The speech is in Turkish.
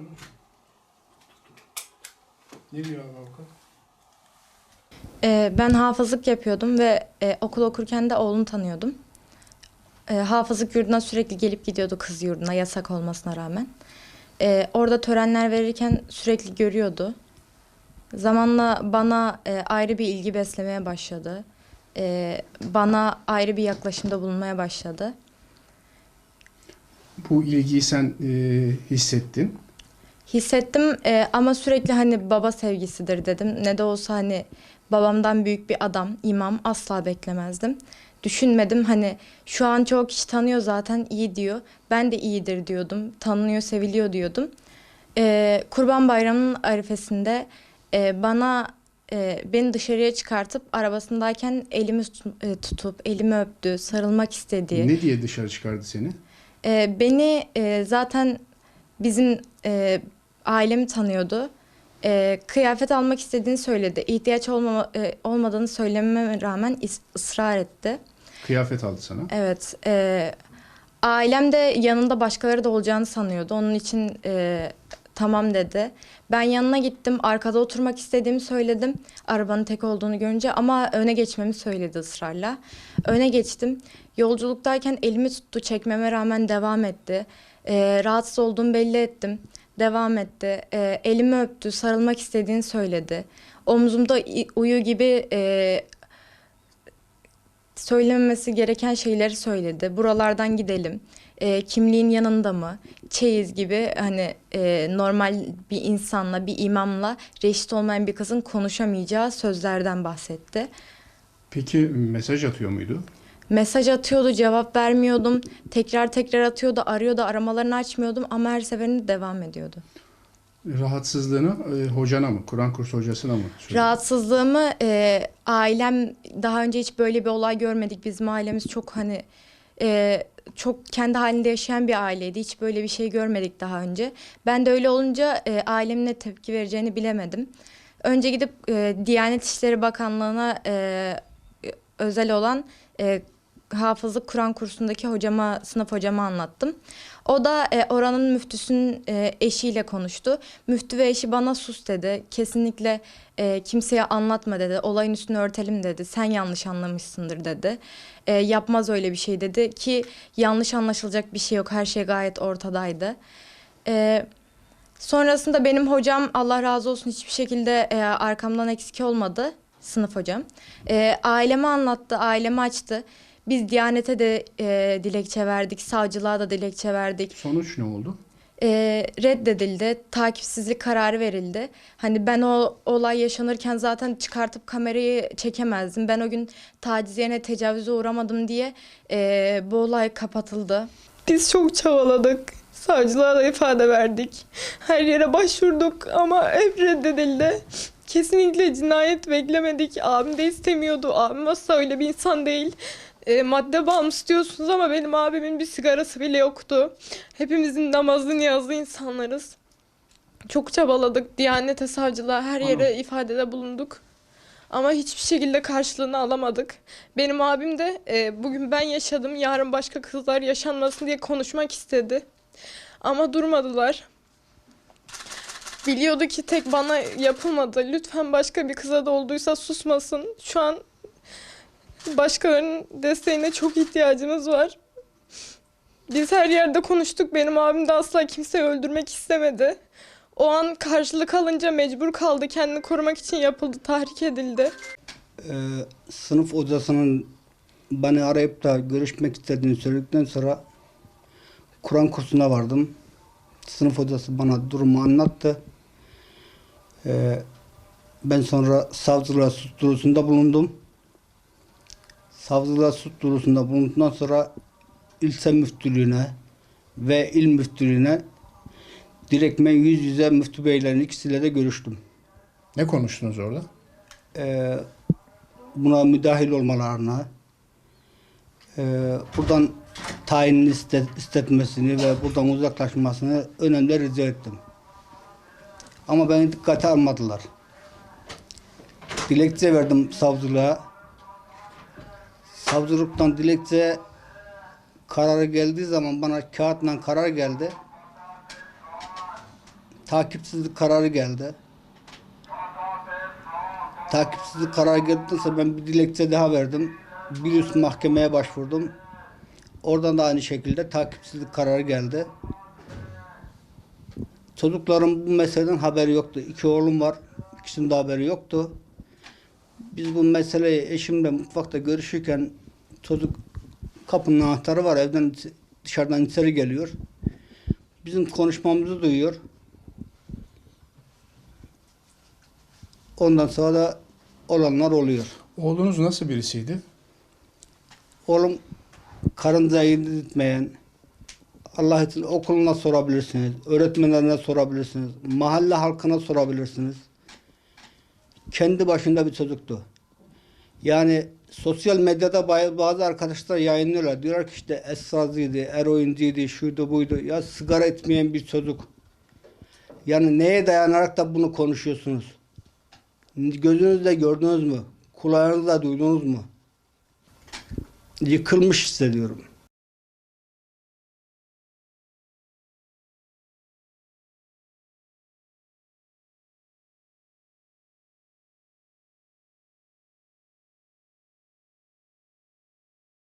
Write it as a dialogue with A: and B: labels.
A: Tuttu mu? Ne diyor abi avukat?
B: Ee, ben hafızlık yapıyordum ve e, okul okurken de oğlunu tanıyordum. Ee, hafızlık yurduna sürekli gelip gidiyordu kız yurduna yasak olmasına rağmen. Ee, orada törenler verirken sürekli görüyordu. Zamanla bana e, ayrı bir ilgi beslemeye başladı. Ee, bana ayrı bir yaklaşımda bulunmaya başladı.
A: Bu ilgiyi sen e, hissettin.
B: Hissettim e, ama sürekli hani baba sevgisidir dedim. Ne de olsa hani babamdan büyük bir adam, imam asla beklemezdim. Düşünmedim hani şu an çok kişi tanıyor zaten iyi diyor. Ben de iyidir diyordum. Tanınıyor, seviliyor diyordum. E, Kurban Bayramı'nın arifesinde e, bana e, beni dışarıya çıkartıp arabasındayken elimi e, tutup elimi öptü, sarılmak istedi.
A: Ne diye dışarı çıkardı seni?
B: Ee, beni e, zaten bizim e, ailemi tanıyordu. E, kıyafet almak istediğini söyledi. İhtiyaç olmama, e, olmadığını söylememe rağmen is- ısrar etti.
A: Kıyafet aldı sana.
B: Evet. E, ailem de yanında başkaları da olacağını sanıyordu. Onun için e, tamam dedi. Ben yanına gittim. Arkada oturmak istediğimi söyledim. Arabanın tek olduğunu görünce ama öne geçmemi söyledi ısrarla. Öne geçtim. Yolculuktayken elimi tuttu. Çekmeme rağmen devam etti. E, rahatsız olduğumu belli ettim. Devam etti. E, elimi öptü. Sarılmak istediğini söyledi. Omzumda uyu gibi e, söylememesi gereken şeyleri söyledi. Buralardan gidelim. E, kimliğin yanında mı? Çeyiz gibi hani e, normal bir insanla, bir imamla reşit olmayan bir kızın konuşamayacağı sözlerden bahsetti.
A: Peki mesaj atıyor muydu?
B: Mesaj atıyordu, cevap vermiyordum. Tekrar tekrar atıyordu, arıyordu, aramalarını açmıyordum ama her seferinde devam ediyordu.
A: Rahatsızlığını e, hocana mı, Kur'an kursu hocasına mı? söyledi?
B: Rahatsızlığımı e, ailem daha önce hiç böyle bir olay görmedik. Bizim ailemiz çok hani e, çok kendi halinde yaşayan bir aileydi. Hiç böyle bir şey görmedik daha önce. Ben de öyle olunca e, ailemin ne tepki vereceğini bilemedim. Önce gidip e, Diyanet İşleri Bakanlığı'na e, özel olan e, hafızlık Kur'an kursundaki hocama, sınıf hocama anlattım. O da e, oranın müftüsünün e, eşiyle konuştu. Müftü ve eşi bana sus dedi. Kesinlikle e, kimseye anlatma dedi. Olayın üstünü örtelim dedi. Sen yanlış anlamışsındır dedi. E, yapmaz öyle bir şey dedi ki yanlış anlaşılacak bir şey yok. Her şey gayet ortadaydı. E, sonrasında benim hocam Allah razı olsun hiçbir şekilde e, arkamdan eksik olmadı. Sınıf hocam. E, aileme anlattı, ailemi açtı. Biz Diyanet'e de e, dilekçe verdik, savcılığa da dilekçe verdik.
A: Sonuç ne oldu?
B: E, reddedildi, takipsizlik kararı verildi. Hani ben o olay yaşanırken zaten çıkartıp kamerayı çekemezdim. Ben o gün taciz yerine tecavüze uğramadım diye e, bu olay kapatıldı.
C: Biz çok çabaladık. Savcılığa da ifade verdik. Her yere başvurduk ama hep reddedildi. Kesinlikle cinayet beklemedik. Abim de istemiyordu. Abim asla öyle bir insan değil. E, madde bağımlısı diyorsunuz ama benim abimin bir sigarası bile yoktu. Hepimizin namazlı niyazlı insanlarız. Çok çabaladık. Diyanete, savcılığa her yere ifadede bulunduk. Ama hiçbir şekilde karşılığını alamadık. Benim abim de e, bugün ben yaşadım, yarın başka kızlar yaşanmasın diye konuşmak istedi. Ama durmadılar. Biliyordu ki tek bana yapılmadı. Lütfen başka bir kıza da olduysa susmasın. Şu an başkalarının desteğine çok ihtiyacımız var. Biz her yerde konuştuk. Benim abim de asla kimseyi öldürmek istemedi. O an karşılık alınca mecbur kaldı. Kendini korumak için yapıldı, tahrik edildi.
D: Ee, sınıf hocasının beni arayıp da görüşmek istediğini söyledikten sonra Kur'an kursuna vardım. Sınıf hocası bana durumu anlattı. Ee, ben sonra savcılığa suç duyurusunda bulundum. Savcılığa suç duyurusunda bulunduktan sonra ilçe müftülüğüne ve il müftülüğüne direktmen yüz yüze müftü beylerin ikisiyle de görüştüm.
A: Ne konuştunuz orada?
D: Ee, buna müdahil olmalarına, e, buradan tayinini iste, istetmesini ve buradan uzaklaşmasını önemli rica ettim. Ama beni dikkate almadılar. Dilekçe verdim savcılığa. Savcılıktan dilekçe kararı geldiği zaman bana kağıtla karar geldi. takipsizlik kararı geldi. Takipsizlik kararı geldikten ben bir dilekçe daha verdim. Bir üst mahkemeye başvurdum. Oradan da aynı şekilde takipsizlik kararı geldi. Çocukların bu meseleden haberi yoktu. İki oğlum var. İkisinin de haberi yoktu. Biz bu meseleyi eşimle mutfakta görüşürken çocuk kapının anahtarı var. Evden dışarıdan içeri geliyor. Bizim konuşmamızı duyuyor. Ondan sonra da olanlar oluyor.
A: Oğlunuz nasıl birisiydi?
D: Oğlum karıncayı gitmeyen, Allah için okuluna sorabilirsiniz, öğretmenlerine sorabilirsiniz, mahalle halkına sorabilirsiniz. Kendi başında bir çocuktu. Yani sosyal medyada bazı arkadaşlar yayınlıyorlar. Diyorlar ki işte esrazıydı, eroinciydi, şuydu buydu. Ya sigara etmeyen bir çocuk. Yani neye dayanarak da bunu konuşuyorsunuz? Gözünüzle gördünüz mü? Kulağınızla duydunuz mu? Yıkılmış hissediyorum.